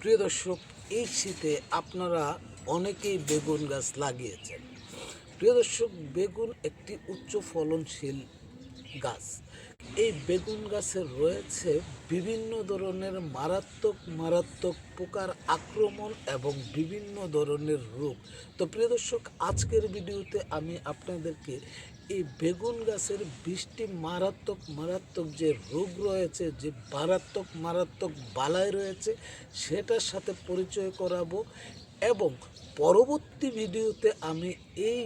প্রিয় দর্শক, এই শীতে আপনারা অনেকেই বেগুন গাছ লাগিয়েছেন। প্রিয় দর্শক, বেগুন একটি উচ্চ ফলনশীল গাছ। এই বেগুন গাছের রয়েছে বিভিন্ন ধরনের মারাত্মক মারাত্মক পোকার আক্রমণ এবং বিভিন্ন ধরনের রোগ। তো প্রিয় দর্শক, আজকের ভিডিওতে আমি আপনাদেরকে এই বেগুন গাছের বৃষ্টি মারাত্মক মারাত্মক যে রোগ রয়েছে, যে মারাত্মক মারাত্মক বালাই রয়েছে, সেটার সাথে পরিচয় করাবো এবং পরবর্তী ভিডিওতে আমি এই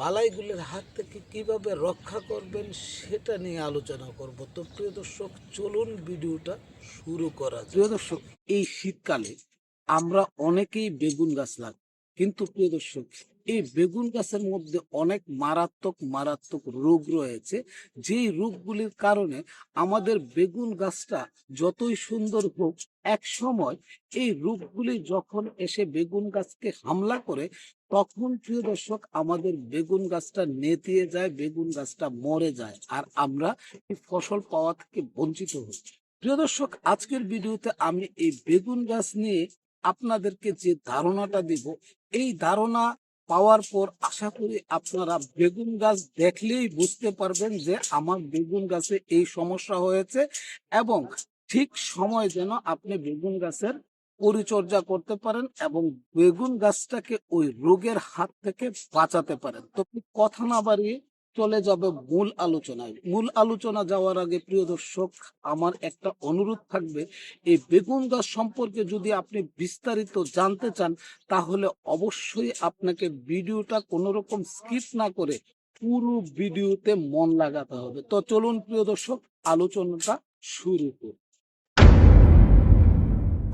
বালাইগুলির হাত থেকে কীভাবে রক্ষা করবেন সেটা নিয়ে আলোচনা করব। তো প্রিয় দর্শক, চলুন ভিডিওটা শুরু করা প্রিয় দর্শক, এই শীতকালে আমরা অনেকেই বেগুন গাছ লাগাই, কিন্তু প্রিয় দর্শক এই বেগুন গাছের মধ্যে অনেক মারাত্মক মারাত্মক রোগ রয়েছে। যেই রোগগুলির কারণে আমাদের বেগুন গাছটা যতই সুন্দর হোক, এক সময় এই রোগগুলি যখন এসে বেগুন গাছকে হামলা করে, তখন প্রিয় দর্শক, আমাদের বেগুন গাছটা নেতিয়ে যায়, বেগুন গাছটা মরে যায় আর আমরা এই ফসল পাওয়া থেকে বঞ্চিত হই। প্রিয় দর্শক, আজকের ভিডিওতে আমি এই বেগুন গাছ নিয়ে আপনাদেরকে যে ধারণাটা দিব, এই ধারণা পাওয়ার পর আশা করি আপনারা বেগুন গাছ দেখলেই বুঝতে পারবেন যে আমার বেগুন গাছে এই সমস্যা হয়েছে এবং ঠিক সময় যেন আপনি বেগুন গাছের পরিচর্যা করতে পারেন এবং বেগুন গাছটাকে ওই রোগের হাত থেকে বাঁচাতে পারেন। তো কথা না বাড়িয়ে চলে যাবে মূল আলোচনায়। মূল আলোচনা যাওয়ার আগে প্রিয় দর্শক, আমার একটা অনুরোধ থাকবে। এই বেগুন গাছ সম্পর্কে যদি আপনি বিস্তারিত জানতে চান, তাহলে অবশ্যই আপনাকে ভিডিওটা কোনো রকম স্কিপ না করে পুরো ভিডিওতে মন লাগাতে হবে। তো চলুন প্রিয় দর্শক, আলোচনাটা শুরু করি।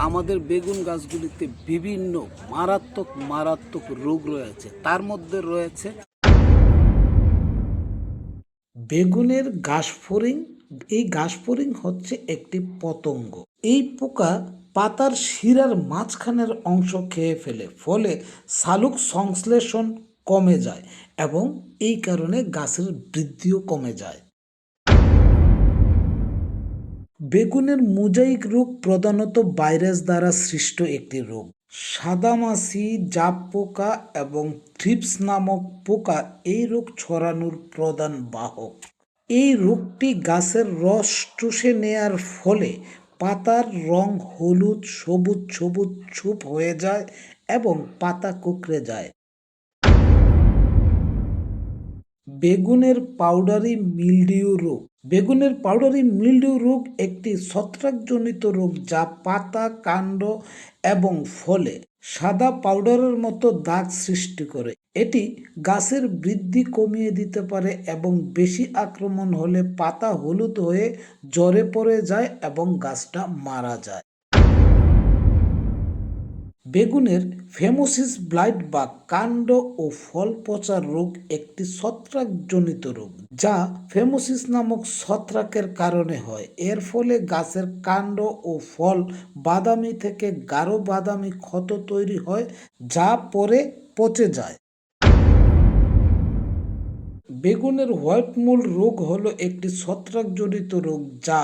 আমাদের বেগুন গাছগুলিতে বিভিন্ন মারাত্মক মারাত্মক রোগ রয়েছে। তার মধ্যে রয়েছে বেগুনের ঘাসফড়িং এই ঘাসফড়িং হচ্ছে একটি পতঙ্গ। এই পোকা পাতার শিরার মাঝখানের অংশ খেয়ে ফেলে, ফলে শালুক সংশ্লেষণ কমে যায় এবং এই কারণে গাছের বৃদ্ধিও কমে যায়। বেগুনের মোজাইক রোগ প্রধানত ভাইরাস দ্বারা সৃষ্ট একটি রোগ। সাদামাছি জাপ পোকা এবং থ্রিপস নামক পোকা এই রোগ ছড়ানোর প্রধান বাহক। এই রোগটি গাছের রস চুষে নেয়ার ফলে পাতার রং হলুদ, সবুজ সবুজ ছুপ হয়ে যায় এবং পাতা কুকড়ে যায়। বেগুনের পাউডারি মিলডিউ রোগ। বেগুনের পাউডারি মিলডিউ রোগ একটি ছত্রাকজনিত রোগ যা পাতা, কাণ্ড এবং ফলে সাদা পাউডারের মতো দাগ সৃষ্টি করে। এটি গাছের বৃদ্ধি কমিয়ে দিতে পারে এবং বেশি আক্রমণ হলে পাতা হলুদ হয়ে জ্বরে পড়ে যায় এবং গাছটা মারা যায়। বেগুনের ফেমোসিস ব্লাইট বা কাণ্ড ও ফল পচা রোগ একটি ছত্রাকজনিত রোগ, যা ফেমোসিস নামক ছত্রাকের কারণে হয়। এর ফলে গাছের কাণ্ড ও ফল বাদামি থেকে গাঢ় বাদামি ক্ষত তৈরি হয়, যা পরে পচে যায়। বেগুনের হোয়াইট মোল্ড রোগ হলো একটি ছত্রাকজনিত রোগ যা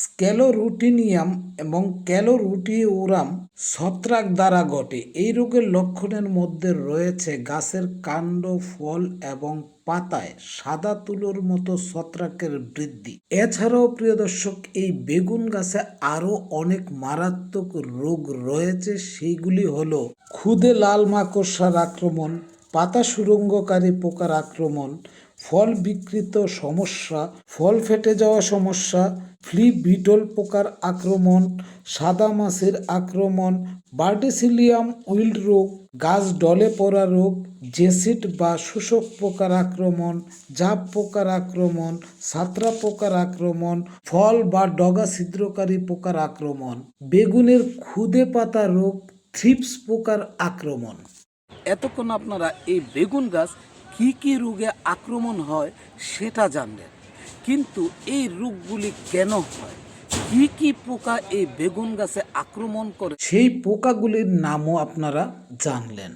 স্ক্যালোরুটিনিয়াম এবং ক্যালোরুটিওরাম ছত্রাক দ্বারা ঘটে। এই রোগের লক্ষণের মধ্যে রয়েছে গাছের কাণ্ড, ফল এবং পাতায় সাদা তুলোর মতো ছত্রাকের বৃদ্ধি। এছাড়াও প্রিয় দর্শক, এই বেগুন গাছে আরও অনেক মারাত্মক রোগ রয়েছে। সেইগুলি হলো ক্ষুদে লাল মাকড়সার আক্রমণ, পাতা সুরঙ্গকারী পোকার আক্রমণ ফল বিকৃত সমস্যা, ফল ফেটে যাওয়া সমস্যা, ফ্লি বিটল পোকার আক্রমণ, সাদা মাছের আক্রমণ, বার্ডিসিলিয়াম উইল্ড রোগ, গাছ ডলে পড়া রোগ, জেসিড বা শোষক পোকার আক্রমণ জাপ পোকার আক্রমণ, সাতরা পোকার আক্রমণ, ফল বা ডগা ছিদ্রকারী পোকার আক্রমণ, বেগুনের খুদে পাতা রোগ, থ্রিপস পোকার আক্রমণ। এতক্ষণ আপনারা এই বেগুন গাছ কি কি রোগে আক্রমণ হয় সেটা জানলেন। কিন্তু এই রোগগুলি কেন হয়? কি কি পোকা এই বেগুন গাছে আক্রমণ করে? সেই পোকাগুলির নামও আপনারা জানলেন।